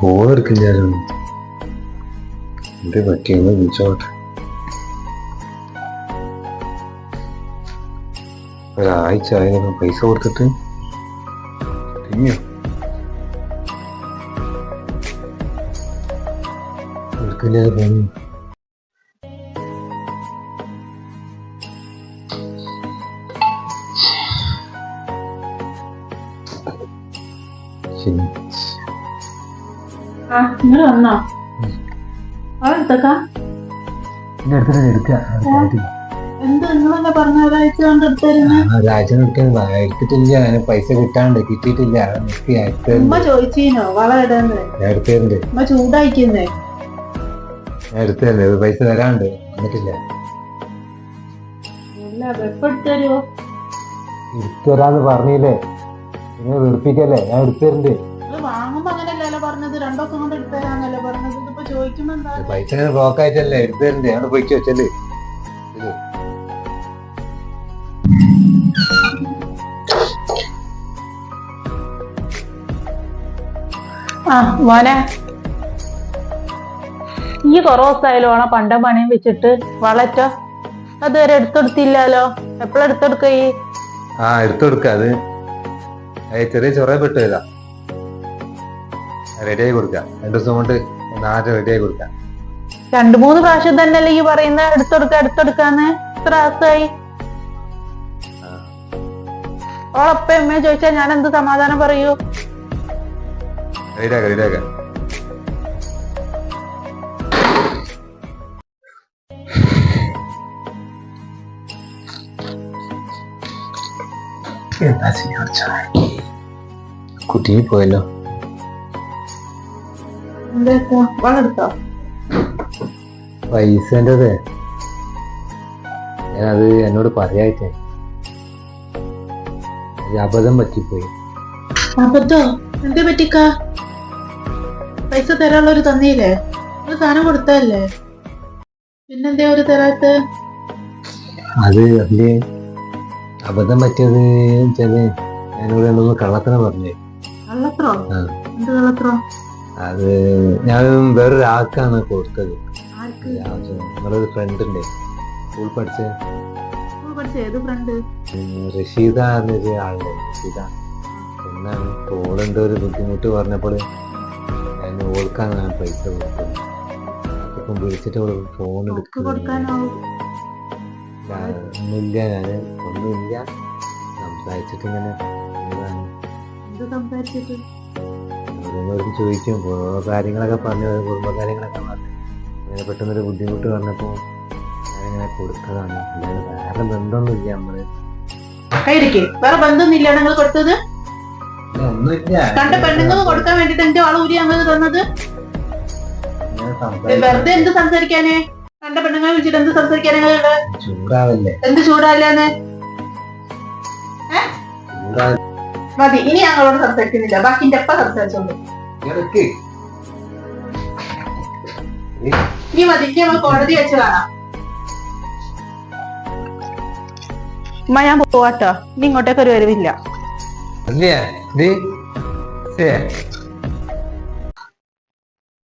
Phone എടുക്കില്ലായിരുന്നു എന്ത് പറ്റിയെന്ന് വിളിച്ചോട്ടെ. ഒരാഴ്ച ആയിരുന്നു പൈസ കൊടുത്തിട്ട്. തിരിഞ്ഞോ? എടുക്കില്ലാതെ പോന്നു ശരി. നിങ്ങൾ വന്നോ. അതെടുത്തക്കാ എടുത്തിട്ടില്ല. പൈസ കിട്ടാണ്ട് കിട്ടിയിട്ടില്ല. ചോദിച്ചീനോ? ചൂടായിക്കുന്നേ. പൈസ തരാണ്ട്. വന്നിട്ടില്ല. എടുത്തരാന്ന് പറഞ്ഞില്ലേ? നിങ്ങൾ വെറുപ്പിക്കല്ലേ? ഞാൻ എടുത്തരുണ്ട്. നിങ്ങൾ വാങ്ങുമ്പോ അങ്ങനെയല്ലല്ലോ പറഞ്ഞത്. രണ്ടൊക്കെ കൊണ്ട് എടുത്തരാന്നല്ലേ പറഞ്ഞത്. ഇതിപ്പോ ചോദിക്കുമ്പോ എന്താ? പൈസ ബ്ലോക്കായിട്ടല്ലേ എടുത്തരണ്ടേ? അവിടെ പോയി വെച്ചല്ലേ ആ മോനെ. ഈ കുറേ ദിവസമായാലും ആണോ പണ്ട പണിയും വെച്ചിട്ട് വളറ്റോ? അതുവരെ എടുത്തെടുത്തില്ലല്ലോ. എപ്പോഴെടുത്തെടുക്ക ഈ? ആ എടുത്തു കൊടുക്ക അത് ചെറിയ ചൊറ പെട്ടു ഇതാ റെഡി ആയി കൊടുക്കാം. രണ്ടു ദിവസം കൊണ്ട് നാല് റെഡി ആയി കൊടുക്കാം. രണ്ടു മൂന്ന് പ്രാവശ്യം തന്നെയല്ലേ ഈ പറയുന്ന എടുത്തെടുക്ക എടുത്തെടുക്കാന്ന്? ഇത്ര ദിവസമായി ഓളപ്പ അമ്മയെ ചോദിച്ചാ ഞാൻ എന്ത് സമാധാനം പറയൂ? റെഡി ആക്കാം റെഡി ആക്കാം. എന്താ കുട്ടി പോയല്ലോ. പൈസന്റെത്. ഞാനത് എന്നോട് പറയായിട്ടേ. അബദ്ധം പറ്റിപ്പോയി. അബദ്ധോ? എന്തേ പറ്റിക്ക? പൈസ തരാനുള്ളവര് തന്നീലേ ഒരു സാധനം കൊടുത്തല്ലേ പിന്നെന്തേ ഒരു തരാത്ത? അത് അതിൽ അബദ്ധം പറ്റിയത് വെച്ചാൽ ഞാനിവിടെ രണ്ടൊന്ന് കള്ളത്തനം പറഞ്ഞേ. കള്ളത്രോ. എന്ത് കള്ളത്രോ അത് ഞാൻ വേറൊരാൾക്കാണ് കൊടുത്തത്. നിങ്ങളൊരു ഫ്രണ്ട് ഉണ്ട് സ്കൂൾ പഠിച്ച? റഷീദ എന്നൊരു ആളുണ്ട് റഷീദ. എന്നാണ് ഓളെന്തോ ഒരു ബുദ്ധിമുട്ട് പറഞ്ഞപ്പോൾ ഞാൻ ഓൾക്കാണ് ഞാൻ പൈസ കൊടുത്തത്. ഇപ്പം വിളിച്ചിട്ട് അവൾ ഫോൺ ഒന്നുമില്ല ഞാൻ ഒന്നുമില്ല. സംസാരിച്ചിട്ട് ഇങ്ങനെ സംസാരിച്ചിട്ട്? ഓരോന്നോരോന്ന് ചോദിക്കും ഓരോ കാര്യങ്ങളൊക്കെ പറഞ്ഞു കുടുംബകാര്യങ്ങളൊക്കെ കുടുംബ കാര്യങ്ങളൊക്കെ പറഞ്ഞു. അങ്ങനെ പെട്ടെന്നൊരു ബുദ്ധിമുട്ട് വന്നപ്പോൾ ഞാനിങ്ങനെ കൊടുത്തതാണ്. അല്ലാതെ വേറെ ബന്ധമൊന്നുമില്ല നമ്മൾ. കൈരിക്ക് വേറെ ബന്ധമൊന്നുമില്ല നിങ്ങൾ കൊടുത്തത്? കണ്ട പെണ്ണുങ്ങൾക്ക് കൊടുക്കാൻ വേണ്ടിട്ട് എന്റെ ആൾ ഊരി അങ്ങനെ തന്നത്? വെറുതെ എന്ത് സംസാരിക്കാനേ? കണ്ട പെണ്ണുങ്ങളെ വിളിച്ചിട്ട് എന്ത് സംസാരിക്കാനാ ചൂടാവല്ലേ? എന്ത് ചൂടാവല്ലേ? ചൂടാ മതി ഇനി ഞങ്ങളോട് സംസാരിക്കുന്നില്ല. ബാക്കി എന്റെ അപ്പ സംസാരിച്ചോണ്ട് ഇനി മതി ഇനി നമ്മൾ കോടതി വെച്ച് കാണാം. ഉമ്മ ഞാൻ പോവാട്ടോ. ഇനി ഇങ്ങോട്ടേക്ക് ഒരു വരവില്ല.